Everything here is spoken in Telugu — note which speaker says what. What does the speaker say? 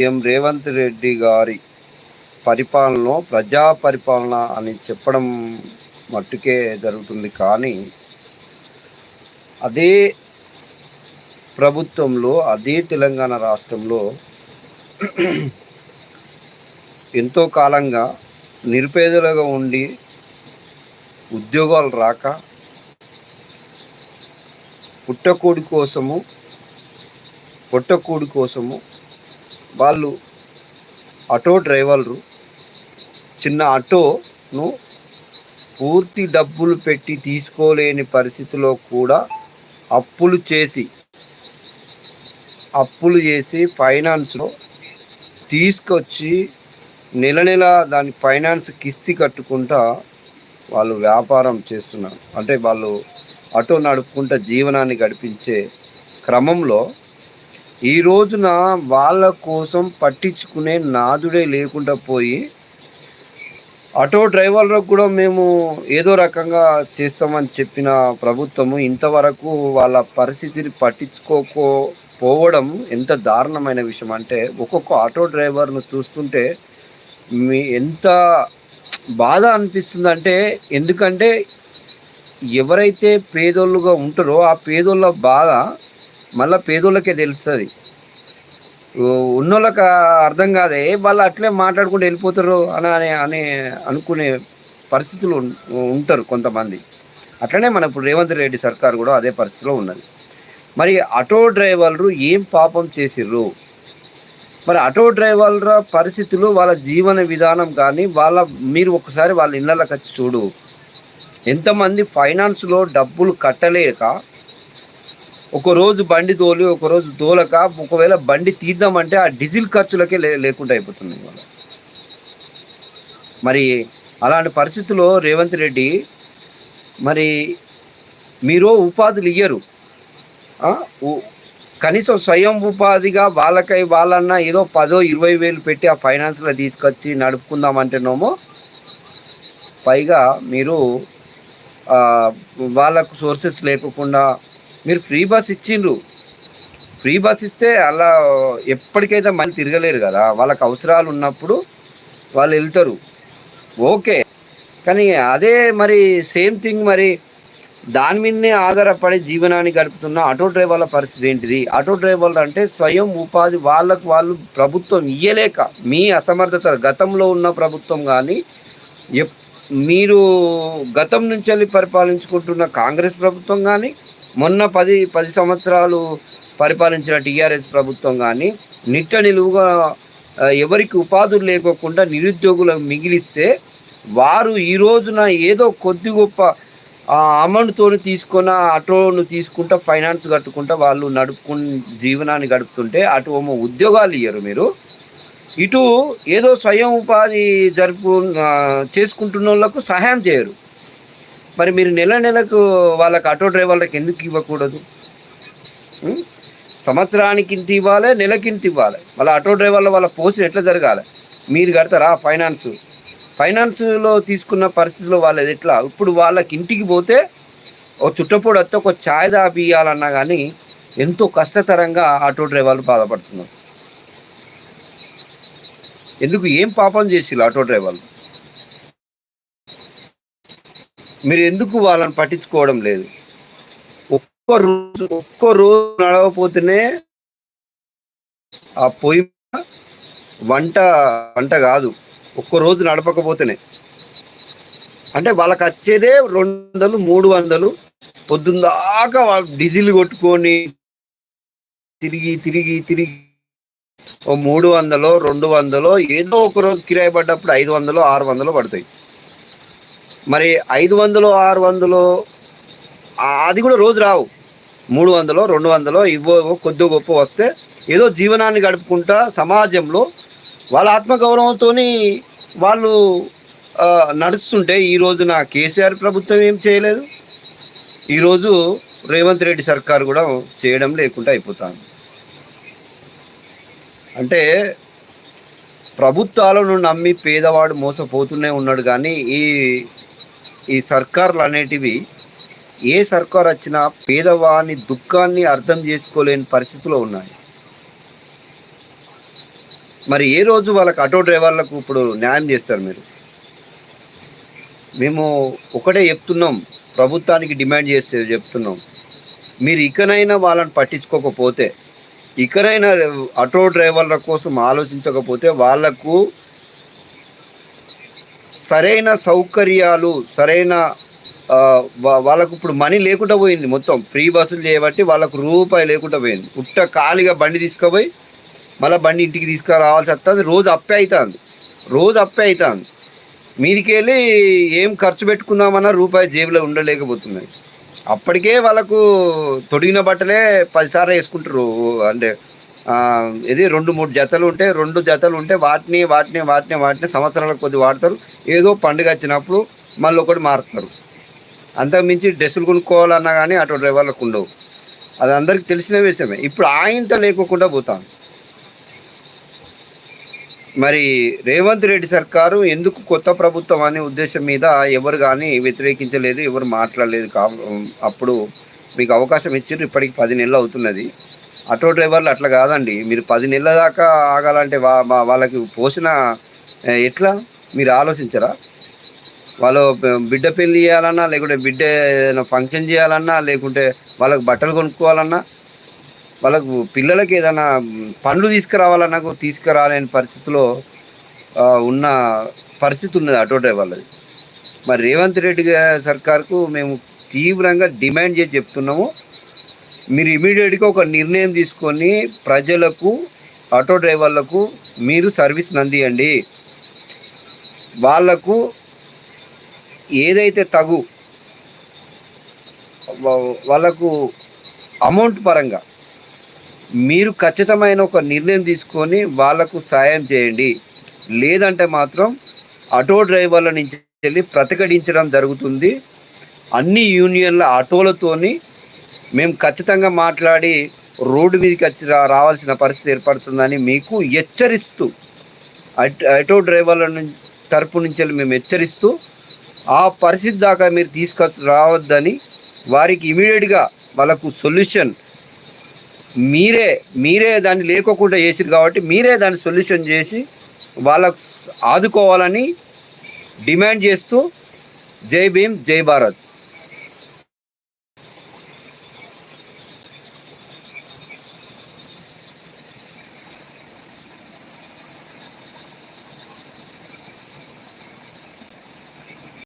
Speaker 1: సీఎం రేవంత్ రెడ్డి గారి పరిపాలనలో ప్రజా పరిపాలన అని చెప్పడం మట్టుకే జరుగుతుంది. కానీ అదే ప్రభుత్వంలో అదే తెలంగాణ రాష్ట్రంలో ఎంతో కాలంగా నిరుపేదలుగా ఉండి ఉద్యోగాలు రాక పుట్టకూడి కోసము పుట్టకూడి కోసము వాళ్ళు ఆటో డ్రైవర్లు చిన్న ఆటోను పూర్తి డబ్బులు పెట్టి తీసుకోలేని పరిస్థితిలో కూడా అప్పులు చేసి అప్పులు చేసి ఫైనాన్స్లో తీసుకొచ్చి నెల నెల దాని ఫైనాన్స్ కిస్తీ కట్టుకుంటా వాళ్ళు వ్యాపారం చేస్తున్నారు. అంటే వాళ్ళు ఆటో నడుపుకుంటా జీవనాన్ని గడిపించే క్రమంలో ఈ రోజున వాళ్ళ కోసం పట్టించుకునే నాదుడే లేకుండా పోయి ఆటో డ్రైవర్లకు కూడా మేము ఏదో రకంగా చేస్తామని చెప్పిన ప్రభుత్వము ఇంతవరకు వాళ్ళ పరిస్థితిని పట్టించుకోకపోవడం ఎంత దారుణమైన విషయం అంటే ఒక్కొక్క ఆటో డ్రైవర్ను చూస్తుంటే మీ ఎంత బాధ అనిపిస్తుందంటే ఎందుకంటే ఎవరైతే పేదోళ్ళుగా ఉంటారో ఆ పేదోళ్ళ బాధ మళ్ళీ పేదోళ్ళకే తెలుస్తుంది. ఉన్నోళ్ళకి అర్థం కాదే వాళ్ళు అట్లే మాట్లాడుకుంటూ వెళ్ళిపోతారు అని అని అని అనుకునే పరిస్థితులు ఉంటారు కొంతమంది. అట్లనే మన ఇప్పుడు రేవంత్ రెడ్డి సర్కార్ కూడా అదే పరిస్థితిలో ఉన్నది. మరి ఆటో డ్రైవర్లు ఏం పాపం చేసిర్రు? మరి ఆటో డ్రైవర్ల పరిస్థితులు వాళ్ళ జీవన విధానం కానీ వాళ్ళ మీరు ఒకసారి వాళ్ళ ఇళ్ళకి వచ్చి చూడు. ఎంతమంది ఫైనాన్స్లో డబ్బులు కట్టలేక ఒకరోజు బండి తోలి ఒకరోజు తోలక ఒకవేళ బండి తీద్దామంటే ఆ డీజిల్ ఖర్చులకే లే లేకుండా అయిపోతుంది మరి అలాంటి పరిస్థితుల్లో రేవంత్ రెడ్డి మరి మీరు ఉపాధులు ఇయ్యరు. కనీసం స్వయం ఉపాధిగా వాళ్ళకై వాళ్ళన్నా ఏదో పదో ఇరవై వేలు పెట్టి ఆ ఫైనాన్స్లో తీసుకొచ్చి నడుపుకుందామంటేనేమో పైగా మీరు వాళ్ళకు సోర్సెస్ లేకుండా మీరు ఫ్రీ బస్ ఇచ్చిండ్రు. ఫ్రీ బస్ ఇస్తే అలా ఎప్పటికైతే మళ్ళీ తిరగలేరు కదా. వాళ్ళకి అవసరాలు ఉన్నప్పుడు వాళ్ళు వెళ్తారు. ఓకే. కానీ అదే మరి సేమ్ థింగ్ మరి దాని మీదనే ఆధారపడి జీవనాన్ని గడుపుతున్న ఆటో డ్రైవర్ల పరిస్థితి ఏంటిది? ఆటో డ్రైవర్లు అంటే స్వయం ఉపాధి వాళ్ళకు వాళ్ళు ప్రభుత్వం ఇయ్యలేక మీ అసమర్థత గతంలో ఉన్న ప్రభుత్వం కానీ మీరు గతం నుంచి పరిపాలించుకుంటున్న కాంగ్రెస్ ప్రభుత్వం కానీ మొన్న పది పది సంవత్సరాలు పరిపాలించిన టీఆర్ఎస్ ప్రభుత్వం కానీ నిట్ట నిలువుగా ఎవరికి ఉపాధులు లేకోకుండా నిరుద్యోగులు మిగిలిస్తే వారు ఈ రోజున ఏదో కొద్ది గొప్ప అమౌంట్తో తీసుకున్న ఆటోను తీసుకుంటా ఫైనాన్స్ కట్టుకుంటా వాళ్ళు నడుపుకుని జీవనాన్ని గడుపుతుంటే అటు ఉద్యోగాలు ఇయ్యరు మీరు. ఇటు ఏదో స్వయం ఉపాధి జరుపు చేసుకుంటున్న వాళ్ళకు సహాయం చేయరు. మరి మీరు నెల నెలకు వాళ్ళకి ఆటో డ్రైవర్లకు ఎందుకు ఇవ్వకూడదు? సంవత్సరానికి ఇంత ఇవ్వాలి నెలకి ఇంత ఇవ్వాలి. వాళ్ళ ఆటో డ్రైవర్ల వాళ్ళ పోస్ట్ ఎట్లా జరగాలి? మీరు కడతారా ఫైనాన్స్? ఫైనాన్స్లో తీసుకున్న పరిస్థితిలో వాళ్ళది ఎట్లా? ఇప్పుడు వాళ్ళకి ఇంటికి పోతే ఒక చుట్టపొడి వస్తే ఒక ఛాయ్ దాపియాలన్నా కానీ ఎంతో కష్టతరంగా ఆటో డ్రైవర్లు బాధపడుతున్నారు. ఎందుకు? ఏం పాపం చేసి ఆటో డ్రైవర్లు? మీరు ఎందుకు వాళ్ళని పట్టించుకోవడం లేదు? ఒక్కో రోజు ఒక్కో రోజు నడవపోతేనే ఆ పొయ్యి వంట వంట కాదు. ఒక్క రోజు నడపకపోతేనే. అంటే వాళ్ళకి వచ్చేదే రెండు వందలు మూడు వందలు పొద్దుందాకా డీజిల్ కొట్టుకొని తిరిగి తిరిగి తిరిగి ఓ మూడు వందలో రెండు వందలో ఏదో ఒక రోజు కిరాయి పడ్డప్పుడు ఐదు వందలు ఆరు వందలు పడతాయి. మరి ఐదు వందలు ఆరు వందలు అది కూడా రోజు రావు. మూడు వందలు రెండు వందలు ఇవ్వో కొద్ది గొప్ప వస్తే ఏదో జీవనాన్ని గడుపుకుంటా సమాజంలో వాళ్ళ ఆత్మగౌరవంతో వాళ్ళు నడుస్తుంటే ఈరోజు నా కేసీఆర్ ప్రభుత్వం ఏం చేయలేదు. ఈరోజు రేవంత్ రెడ్డి సర్కారు కూడా చేయడం లేకుండా అయిపోతాను అంటే ప్రభుత్వాలను నమ్మి పేదవాడు మోసపోతూనే ఉన్నాడు కానీ ఈ ఈ సర్కార్లు అనేటివి ఏ సర్కార్ వచ్చినా పేదవాని దుఃఖాన్ని అర్థం చేసుకోలేని పరిస్థితిలో ఉన్నాయి. మరి ఏ రోజు వాళ్ళకి ఆటో డ్రైవర్లకు ఇప్పుడు న్యాయం చేస్తారు మీరు? మేము ఒకటే చెప్తున్నాం ప్రభుత్వానికి డిమాండ్ చేస్తే చెప్తున్నాం. మీరు ఇకనైనా వాళ్ళని పట్టించుకోకపోతే ఇకనైనా ఆటో డ్రైవర్ల కోసం ఆలోచించకపోతే వాళ్ళకు సరైన సౌకర్యాలు సరైన వాళ్ళకు ఇప్పుడు మనీ లేకుండా పోయింది మొత్తం. ఫ్రీ బస్సులు చేయబట్టి వాళ్ళకు రూపాయి లేకుండా పోయింది. ఉట్ట ఖాళీగా బండి తీసుకుపోయి మళ్ళీ బండి ఇంటికి తీసుకురావాల్సి వస్తుంది రోజు అప్పే అవుతుంది రోజు అప్పే అవుతుంది మీదికెళ్ళి ఏం ఖర్చు పెట్టుకుందామన్నా రూపాయి జేబులో ఉండలేకపోతున్నాయి. అప్పటికే వాళ్ళకు తొడిగిన బట్టలే పదిసార్లు వేసుకుంటారు. అంటే ఇది రెండు మూడు జతలు ఉంటే రెండు జతలు ఉంటే వాటిని వాటిని వాటిని వాటిని సంవత్సరాల కొద్ది వాడతారు. ఏదో పండుగ వచ్చినప్పుడు మళ్ళీ ఒకటి మారుతారు. అంతకు మించి డ్రెస్సులు కొనుక్కోవాలన్నా కానీ ఆటో డ్రైవర్లకు ఉండవు. అది అందరికి తెలిసిన విషయమే. ఇప్పుడు ఆయంత లేకోకుండా పోతాం మరి రేవంత్ రెడ్డి సర్కారు ఎందుకు కొత్త ప్రభుత్వం అనే ఉద్దేశం మీద ఎవరు కానీ వ్యతిరేకించలేదు ఎవరు మాట్లాడలేదు కా అప్పుడు మీకు అవకాశం ఇచ్చారు ఇప్పటికి పది నెలలు అవుతున్నది. ఆటో డ్రైవర్లు అట్లా కాదండి. మీరు పది నెలల దాకా ఆగాలంటే వా వాళ్ళకి పోసిన ఎట్లా? మీరు ఆలోచించరా? వాళ్ళు బిడ్డ పెళ్ళి చేయాలన్నా లేకుంటే బిడ్డ ఏదైనా ఫంక్షన్ చేయాలన్నా లేకుంటే వాళ్ళకి బట్టలు కొనుక్కోవాలన్నా వాళ్ళకు పిల్లలకి ఏదైనా పండ్లు తీసుకురావాలన్నా తీసుకురాలేని పరిస్థితిలో ఉన్న పరిస్థితి ఉన్నది ఆటో డ్రైవర్లది. మరి రేవంత్ రెడ్డి సర్కార్కు మేము తీవ్రంగా డిమాండ్ చేసి చెప్తున్నాము. మీరు ఇమీడియట్గా ఒక నిర్ణయం తీసుకొని ప్రజలకు ఆటో డ్రైవర్లకు మీరు సర్వీస్ నందియండి. వాళ్ళకు ఏదైతే తగు వాళ్ళకు అమౌంట్ పరంగా మీరు ఖచ్చితమైన ఒక నిర్ణయం తీసుకొని వాళ్ళకు సాయం చేయండి. లేదంటే మాత్రం ఆటో డ్రైవర్ల నుంచి వెళ్ళి ప్రతిఘటించడం జరుగుతుంది. అన్ని యూనియన్ల ఆటోలతోని మేము ఖచ్చితంగా మాట్లాడి రోడ్డు మీదకి వచ్చి రావాల్సిన పరిస్థితి ఏర్పడుతుందని మీకు హెచ్చరిస్తూ ఆటో డ్రైవర్ల తరపు నుంచి వెళ్ళి మేము హెచ్చరిస్తూ ఆ పరిస్థితి దాకా మీరు తీసుకు రావద్దని వారికి ఇమీడియట్గా వాళ్ళకు సొల్యూషన్ మీరే మీరే దాన్ని లేకోకుండా చేసిరు కాబట్టి మీరే దాన్ని సొల్యూషన్ చేసి వాళ్ళకు ఆదుకోవాలని డిమాండ్ చేస్తూ జై భీమ్ జై భారత్.